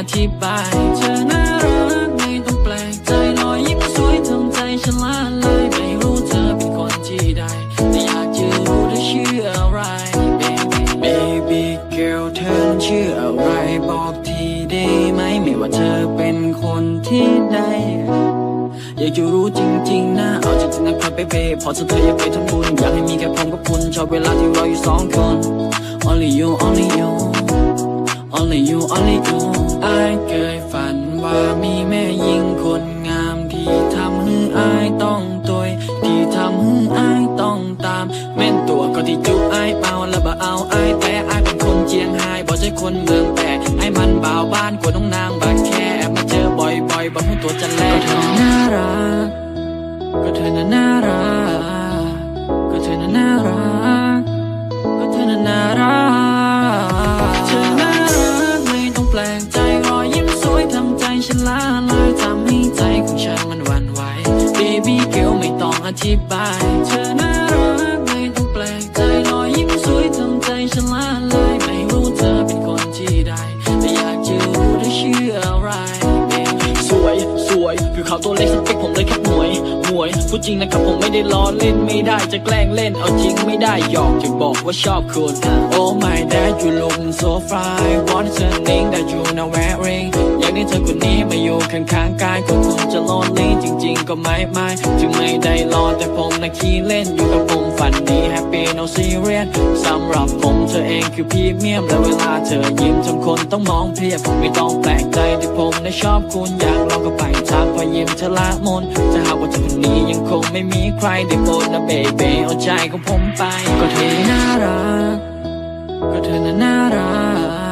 อธิบายเธอน่ารักไม่ต้องแปลกใจรอยยิ้มสวยทำใจฉันละลายไม่รู้เธอเป็นคนที่ใดแต่อยากจะรู้เธอชื่ออะไร Baby Baby girl เธอชื่ออะไรบอกทีได้ไหมไม่ว่าเธอเป็นคนที่ใดอยากจะรู้จริงๆนะเอาจริงๆนะครับเบเบพอเธอเธออยากไปทำบุญอยากให้มีแค่ผมกับคุณชอบเวลาที่เราอยู่สองคน Only you only you Only you only you อายเคยฝันว่ามีแม่หญิงคนงามที่ทำให้อายต้องตัวที่ทำให้อายต้องตาม แม่นตัวก็ที่จุอายเมาแล้วบ่เอาอายแต่อายเป็นคนเจียงไฮ้บ่ใช่คนเมืองแต่ไอ้มันบ่าวบ้านกว่าน้องนางบาแค่แอบมาเจอบ่อยๆบ่หูตัวจะแลก็เธอน่ารักก็เธอน่ะน่ารักก็เธอน่ะน่ารัก ฉันละลายทำให้ใจของฉันมันหวั่นไหว Baby girl ไม่ต้องอธิบาย เธอน่ารักไม่ต้องแปลกใจรอยยิ้มสวยทำใจฉันละลายไม่รู้เธอเป็นคนที่ใดแต่อยากจะรู้เธอชื่ออะไร Baby สวยสวยผิวขาวตัวเล็กสเปคผมเลยครับหมวยหมวยพูดจริงนะครับผมไม่ได้ล้อเล่นไม่ได้จะแกล้งเล่นเอาจริงไม่ได้หยอกจะบอกว่าชอบคุณ Oh my dad you look so fly What is the thing that you now เธอคนนี้มาอยู่ข้างๆกายคนคุณจะโลนลีจริง ๆ ก็ไม่ไม่ถึงไม่ได้รอแต่ผมนะขี้เล่นอยู่กับผมฝันดี happy no serious สำหรับผมเธอเองคือพรีเมียมและเวลาเธอยิ้มจำคนต้องมองเพียบไม่ต้องแปลกใจที่ผมนะชอบคุณอยากลองก็ไปทางพอยิ้มเธอละมนจะหากว่าเธอคนนี้ยังคงไม่มีใครได้โปรดนะเบเบเอาใจของผมไปก็เธอน่ารักก็เธอน่ะน่ารัก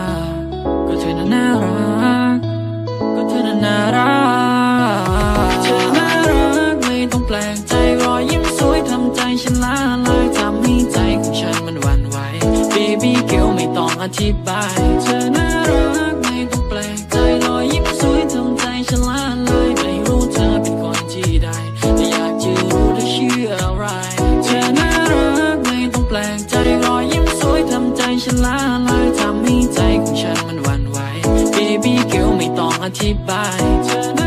กใจรอยยิ้มสวยทำใจฉันละลายทำให้ใจของฉันมันหวั่นไหว Baby girl ไม่ต้องอธิบาย เธอน่ารักไม่ต้องแปลกใจรอยยิ้มสวยทำใจฉันละลายไม่รู้เธอเป็นคนที่ใดแต่อยากจะรู้เธอชื่ออะไร เธอน่ารักไม่ต้องแปลกใจรอยยิ้มสวยทำใจฉันละลายทำให้ใจของฉันมันหวั่นไหว Baby girl ไม่ต้องอธิบาย